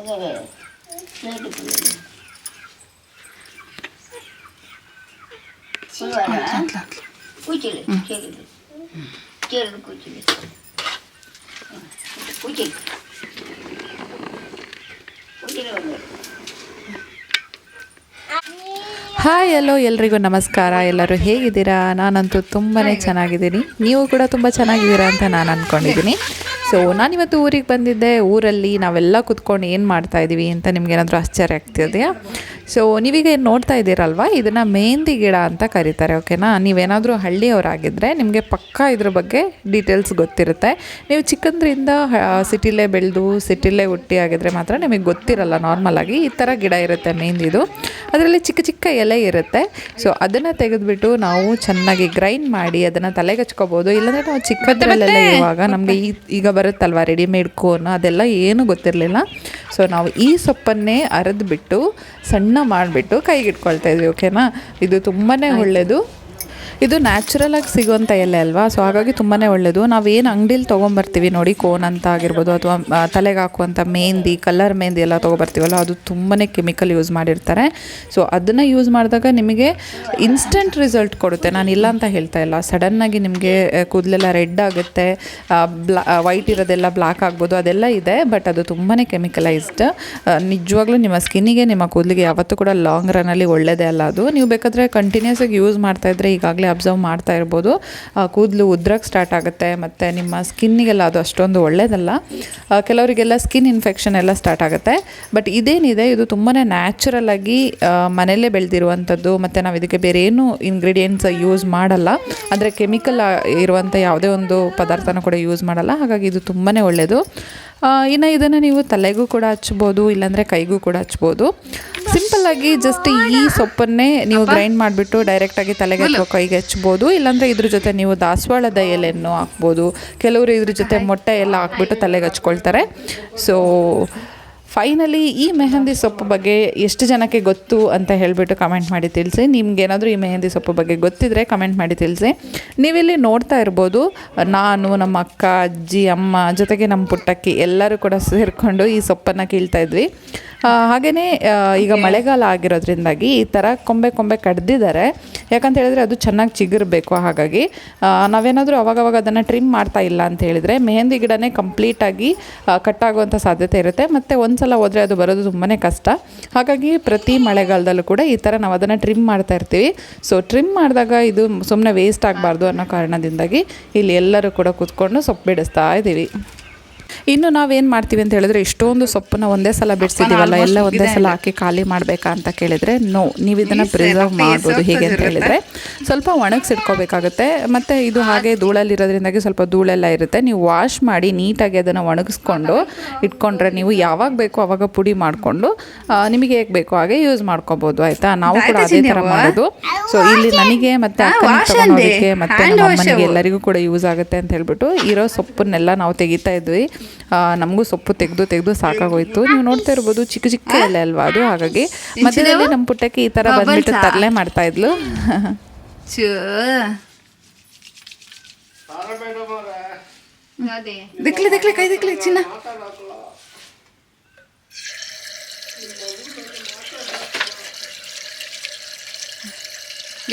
Bakalım. Nerede buluyor? Bu var ha? Atla atla. Kucili, kucili. Kucili, kucili. Kucili. Kucili oluyor. Hi hello ಎಲ್ರಿಗೂ ನಮಸ್ಕಾರ. ಎಲ್ಲರೂ ಹೇಗಿದ್ದೀರಾ? ನಾನಂತೂ ತುಂಬಾ ಚೆನ್ನಾಗಿದ್ದೀನಿ. ನೀವು ಕೂಡ ತುಂಬ ಚೆನ್ನಾಗಿದ್ದೀರಾ ಅಂತ ನಾನು ಅಂದ್ಕೊಂಡಿದ್ದೀನಿ ಸೊ ನಾನಿವತ್ತು ಊರಿಗೆ ಬಂದಿದ್ದೆ. ಊರಲ್ಲಿ ನಾವೆಲ್ಲ ಕುತ್ಕೊಂಡು ಏನು ಮಾಡ್ತಾ ಇದ್ದೀವಿ ಅಂತ ನಿಮಗೇನಾದರೂ ಆಶ್ಚರ್ಯ ಆಗ್ತಿದೆಯಾ? ಸೊ ನೀವೀಗ ಏನು ನೋಡ್ತಾ ಇದ್ದೀರಲ್ವ? ಇದನ್ನು ಮೆಹಂದಿ ಗಿಡ ಅಂತ ಕರೀತಾರೆ ಓಕೆನಾ ನೀವೇನಾದರೂ ಹಳ್ಳಿಯವರಾಗಿದ್ದರೆ ನಿಮಗೆ ಪಕ್ಕಾ ಇದ್ರ ಬಗ್ಗೆ ಡೀಟೇಲ್ಸ್ ಗೊತ್ತಿರುತ್ತೆ. ನೀವು ಚಿಕ್ಕಂದ್ರಿಂದ ಸಿಟಿಲೇ ಬೆಳೆದು ಸಿಟಿಲೇ ಹುಟ್ಟಿ ಆಗಿದ್ರೆ ಮಾತ್ರ ನಿಮಗೆ ಗೊತ್ತಿರಲ್ಲ ನಾರ್ಮಲಾಗಿ ಈ ಥರ ಗಿಡ ಇರುತ್ತೆ ಮೆಹಂದಿದು. ಅದರಲ್ಲಿ ಚಿಕ್ಕ ಚಿಕ್ಕ ಎಲೆ ಇರುತ್ತೆ. ಸೊ ಅದನ್ನು ತೆಗೆದುಬಿಟ್ಟು ನಾವು ಚೆನ್ನಾಗಿ ಗ್ರೈಂಡ್ ಮಾಡಿ ಅದನ್ನು ತಲೆಗೆ ಹಚ್ಕೋಬೋದು ಇಲ್ಲಾಂದರೆ ನಾವು ಚಿಕ್ಕದ್ರಲ್ಲೆಲ್ಲ ಇರುವಾಗ ನಮಗೆ ಈ ಈಗ ಬರುತ್ತಲ್ವ ರೆಡಿಮೇಡ್ ಕೋನ್ ಅದೆಲ್ಲ ಏನೂ ಗೊತ್ತಿರಲಿಲ್ಲ. ಸೊ ನಾವು ಈ ಸೊಪ್ಪನ್ನೇ ಅರೆದ್ಬಿಟ್ಟು ಸಣ್ಣ ಮಾಡಿಬಿಟ್ಟು ಕೈಗಿಟ್ಕೊಳ್ತಾ ಇದ್ವಿ ಓಕೆನಾ ಇದು ತುಂಬಾ ಒಳ್ಳೆಯದು ಇದು ನ್ಯಾಚುರಲ್ ಆಗಿ ಸಿಗುವಂಥ ಎಲೆ ಅಲ್ವಾ? ಸೊ ಹಾಗಾಗಿ ತುಂಬಾ ಒಳ್ಳೆಯದು ಏನು ಅಂಗಡಿಲಿ ತೊಗೊಂಬರ್ತೀವಿ ನೋಡಿ, ಕೋನ್ ಅಂತ ಆಗಿರ್ಬೋದು, ಅಥವಾ ತಲೆಗೆ ಹಾಕುವಂಥ ಮೆಹಂದಿ, ಕಲರ್ ಮೆಹಂದಿ ಎಲ್ಲ ತೊಗೊಬರ್ತೀವಲ್ಲ, ಅದು ತುಂಬಾ ಕೆಮಿಕಲ್ ಯೂಸ್ ಮಾಡಿರ್ತಾರೆ. ಸೊ ಅದನ್ನು ಯೂಸ್ ಮಾಡಿದಾಗ ನಿಮಗೆ ಇನ್ಸ್ಟೆಂಟ್ ರಿಸಲ್ಟ್ ಕೊಡುತ್ತೆ. ನಾನು ಇಲ್ಲ ಅಂತ ಹೇಳ್ತಾ ಇಲ್ಲ. ಸಡನ್ನಾಗಿ ನಿಮಗೆ ಕೂದಲೆಲ್ಲ ರೆಡ್ ಆಗುತ್ತೆ ಬ್ಲಾ ವೈಟ್ ಇರೋದೆಲ್ಲ ಬ್ಲ್ಯಾಕ್ ಆಗ್ಬೋದು, ಅದೆಲ್ಲ ಇದೆ. ಬಟ್ ಅದು ತುಂಬಾ ಕೆಮಿಕಲೈಸ್ಡ್. ನಿಜವಾಗ್ಲೂ ನಿಮ್ಮ ಸ್ಕಿನ್ನಿಗೆ, ನಿಮ್ಮ ಕೂದಲಿಗೆ ಯಾವತ್ತೂ ಕೂಡ ಲಾಂಗ್ ರನ್ನಲ್ಲಿ ಒಳ್ಳೆಯದೇ ಅಲ್ಲ ಅದು. ನೀವು ಬೇಕಾದರೆ ಕಂಟಿನ್ಯೂಸ್ ಆಗಿ ಯೂಸ್ ಮಾಡ್ತಾ ಇದ್ರೆ ಈಗಾಗಲೇ ಅಬ್ಸರ್ವ್ ಮಾಡ್ತಾ ಇರ್ಬೋದು. ಕೂದಲು ಉದ್ರಕ್ಕೆ ಸ್ಟಾರ್ಟ್ ಆಗುತ್ತೆ, ಮತ್ತು ನಿಮ್ಮ ಸ್ಕಿನ್ನಿಗೆಲ್ಲ ಅದು ಅಷ್ಟೊಂದು ಒಳ್ಳೆಯದಲ್ಲ ಕೆಲವರಿಗೆಲ್ಲ ಸ್ಕಿನ್ ಇನ್ಫೆಕ್ಷನ್ ಎಲ್ಲ ಸ್ಟಾರ್ಟ್ ಆಗುತ್ತೆ. ಬಟ್ ಇದೇನಿದೆ, ಇದು ತುಂಬಾ ನ್ಯಾಚುರಲ್ ಆಗಿ ಮನೆಯಲ್ಲೇ ಬೆಳೆದಿರುವಂಥದ್ದು, ಮತ್ತು ನಾವು ಇದಕ್ಕೆ ಬೇರೆ ಏನು ಇಂಗ್ರೀಡಿಯೆಂಟ್ಸ್ ಯೂಸ್ ಮಾಡಲ್ಲ. ಅಂದರೆ ಕೆಮಿಕಲ್ ಇರುವಂಥ ಯಾವುದೇ ಒಂದು ಪದಾರ್ಥನ ಕೂಡ ಯೂಸ್ ಮಾಡಲ್ಲ. ಹಾಗಾಗಿ ಇದು ತುಂಬಾ ಒಳ್ಳೆಯದು ಇನ್ನು ಇದನ್ನು ನೀವು ತಲೆಗೂ ಕೂಡ ಹಚ್ಬೋದು ಇಲ್ಲಾಂದರೆ ಕೈಗೂ ಕೂಡ ಹಚ್ಬೋದು. ಸಿಂಪಲ್ಲಾಗಿ ಜಸ್ಟ್ ಈ ಸೊಪ್ಪನ್ನೇ ನೀವು ಗ್ರೈಂಡ್ ಮಾಡಿಬಿಟ್ಟು ಡೈರೆಕ್ಟಾಗಿ ತಲೆಗೆ ಅಥವಾ ಕೈಗೆ ಹಚ್ಬೋದು ಇಲ್ಲಾಂದರೆ ಇದ್ರ ಜೊತೆ ನೀವು ದಾಸವಾಳದ ಎಲೆಯನ್ನು ಹಾಕ್ಬೋದು. ಕೆಲವರು ಇದ್ರ ಜೊತೆ ಮೊಟ್ಟೆ ಎಲ್ಲ ಹಾಕ್ಬಿಟ್ಟು ತಲೆಗೆ ಹಚ್ಕೊಳ್ತಾರೆ. ಸೊ ಫೈನಲಿ ಈ ಮೆಹಂದಿ ಸೊಪ್ಪು ಬಗ್ಗೆ ಎಷ್ಟು ಜನಕ್ಕೆ ಗೊತ್ತು ಅಂತ ಹೇಳಿಬಿಟ್ಟು ಕಮೆಂಟ್ ಮಾಡಿ ತಿಳಿಸಿ. ನಿಮ್ಗೇನಾದರೂ ಈ ಮೆಹಂದಿ ಸೊಪ್ಪು ಬಗ್ಗೆ ಗೊತ್ತಿದ್ರೆ ಕಮೆಂಟ್ ಮಾಡಿ ತಿಳಿಸಿ. ನೀವಿಲ್ಲಿ ನೋಡ್ತಾ ಇರ್ಬೋದು, ನಾನು, ನಮ್ಮ ಅಕ್ಕ, ಅಜ್ಜಿ, ಅಮ್ಮ, ಜೊತೆಗೆ ನಮ್ಮ ಪುಟ್ಟಕ್ಕಿ ಎಲ್ಲರೂ ಕೂಡ ಸೇರಿಕೊಂಡು ಈ ಸೊಪ್ಪನ್ನು ಕೀಳ್ತಾ ಇದ್ವಿ. ಹಾಗೆಯೇ ಈಗ ಮಳೆಗಾಲ ಆಗಿರೋದ್ರಿಂದಾಗಿ ಈ ಥರ ಕೊಂಬೆ ಕೊಂಬೆ ಕಡ್ದಿದ್ದಾರೆ. ಯಾಕಂತ ಹೇಳಿದ್ರೆ ಅದು ಚೆನ್ನಾಗಿ ಚಿಗುರಬೇಕು ಹಾಗಾಗಿ. ನಾವೇನಾದರೂ ಅವಾಗವಾಗ ಅದನ್ನು ಟ್ರಿಮ್ ಮಾಡ್ತಾ ಇಲ್ಲ ಅಂತ ಹೇಳಿದರೆ ಮೆಹಂದಿ ಗಿಡನೇ ಕಂಪ್ಲೀಟಾಗಿ ಕಟ್ಟಾಗುವಂಥ ಸಾಧ್ಯತೆ ಇರುತ್ತೆ. ಮತ್ತು ಒಂದು ಸಲ ಹೋದರೆ ಅದು ಬರೋದು ತುಂಬಾ ಕಷ್ಟ. ಹಾಗಾಗಿ ಪ್ರತಿ ಮಳೆಗಾಲದಲ್ಲೂ ಕೂಡ ಈ ಥರ ನಾವು ಅದನ್ನು ಟ್ರಿಮ್ ಮಾಡ್ತಾ ಇರ್ತೀವಿ. ಸೊ ಟ್ರಿಮ್ ಮಾಡಿದಾಗ ಇದು ಸುಮ್ಮನೆ ವೇಸ್ಟ್ ಆಗಬಾರ್ದು ಅನ್ನೋ ಕಾರಣದಿಂದಾಗಿ ಇಲ್ಲಿ ಎಲ್ಲರೂ ಕೂಡ ಕೂತ್ಕೊಂಡು ಸೊಪ್ಪು ಬಿಡಿಸ್ತಾ ಇದ್ದೀವಿ. ಇನ್ನು ನಾವೇನು ಮಾಡ್ತೀವಿ ಅಂತ ಹೇಳಿದ್ರೆ ಇಷ್ಟೊಂದು ಸೊಪ್ಪನ್ನ ಒಂದೇ ಸಲ ಬಿಡಿಸಿದ್ದೀವಲ್ಲ ಎಲ್ಲ ಒಂದೇ ಸಲ ಹಾಕಿ ಖಾಲಿ ಮಾಡಬೇಕಾ ಅಂತ ಕೇಳಿದರೆ ನೋ ನೀವು ಇದನ್ನು ಪ್ರಿಸರ್ವ್ ಮಾಡ್ಬೋದು ಹೇಗೆ ಅಂತ ಹೇಳಿದರೆ. ಸ್ವಲ್ಪ ಒಣಗಿಸಿಟ್ಕೋಬೇಕಾಗುತ್ತೆ. ಮತ್ತು ಇದು ಹಾಗೆ ಧೂಳಲ್ಲಿರೋದ್ರಿಂದಾಗಿ ಸ್ವಲ್ಪ ಧೂಳೆಲ್ಲ ಇರುತ್ತೆ. ನೀವು ವಾಶ್ ಮಾಡಿ ನೀಟಾಗಿ ಅದನ್ನು ಒಣಗಿಸ್ಕೊಂಡು ಇಟ್ಕೊಂಡ್ರೆ ನೀವು ಯಾವಾಗ ಬೇಕೋ ಅವಾಗ ಪುಡಿ ಮಾಡಿಕೊಂಡು ನಿಮಗೆ ಹೇಗೆ ಬೇಕೋ ಹಾಗೆ ಯೂಸ್ ಮಾಡ್ಕೋಬೋದು ಆಯಿತಾ? ನಾವು ಕೂಡ ಅದೇ ಥರ ಮಾಡೋದು. ಸೊ ಇಲ್ಲಿ ನನಗೆ ಮತ್ತು ಅಕ್ಕನಿಗೆ ಮತ್ತು ನಮ್ಮ ಅಮ್ಮನಿಗೆ ಎಲ್ಲರಿಗೂ ಕೂಡ ಯೂಸ್ ಆಗುತ್ತೆ ಅಂತ ಹೇಳ್ಬಿಟ್ಟು ಇರೋ ಸೊಪ್ಪನ್ನೆಲ್ಲ ನಾವು ತೆಗಿತಾ ಇದ್ವಿ. ನಮಗೂ ಸೊಪ್ಪು ತೆಗೆದು ತೆಗೆದು ಸಾಕಾಗೋಯ್ತು. ನೀವು ನೋಡ್ತಾ ಇರ್ಬೋದು ಚಿಕ್ಕ ಚಿಕ್ಕ ಎಲೆ ಅಲ್ವಾ ಅದು? ಹಾಗಾಗಿ ಮಧ್ಯದಲ್ಲಿ ನಮ್ಮ ಪುಟ್ಟಕ್ಕೆ ಈ ಥರ ಬಂದ್ಬಿಟ್ಟು ತರಲೆ ಮಾಡ್ತಾ ಇದ್ಲು. ದಿಕ್ಲಿ ದಿಕ್ಲಿ ಕೈ ದಿಕ್ಲಿ ಚಿನ್ನ.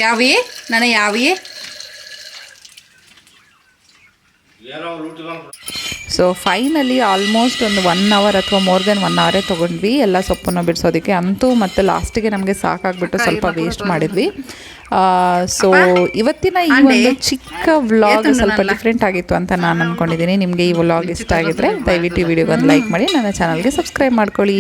ಯಾವಿ ನನ್ನ ಯಾವಿ ಸೊ ಫೈನಲಿ ಆಲ್ಮೋಸ್ಟ್ ಒಂದು ಒನ್ ಅವರ್ ಅಥವಾ ಮೋರ್ ದೆನ್ ಒನ್ ಅವರೇ ತೊಗೊಂಡ್ವಿ. ಎಲ್ಲ ಸೊಪ್ಪನ್ನು ಬಿಡಿಸೋದಕ್ಕೆ. ಅಂತೂ ಮತ್ತು ಲಾಸ್ಟಿಗೆ ನಮಗೆ ಸಾಕಾಗ್ಬಿಟ್ಟು ಸ್ವಲ್ಪ ವೇಸ್ಟ್ ಮಾಡಿದ್ವಿ. ಸೊ ಇವತ್ತಿನ ಈ ಒಂದು ಚಿಕ್ಕ ವ್ಲಾಗ್ ಸ್ವಲ್ಪ ಡಿಫ್ರೆಂಟ್ ಆಗಿತ್ತು ಅಂತ ನಾನು ಅಂದ್ಕೊಂಡಿದ್ದೀನಿ ನಿಮಗೆ ಈ ವ್ಲಾಗ್ ಇಷ್ಟ ಆಗಿದ್ರೆ ದಯವಿಟ್ಟು ಈ ವಿಡಿಯೋಗೆ ಒಂದು ಲೈಕ್ ಮಾಡಿ. ನನ್ನ ಚಾನಲ್ಗೆ ಸಬ್ಸ್ಕ್ರೈಬ್ ಮಾಡ್ಕೊಳ್ಳಿ.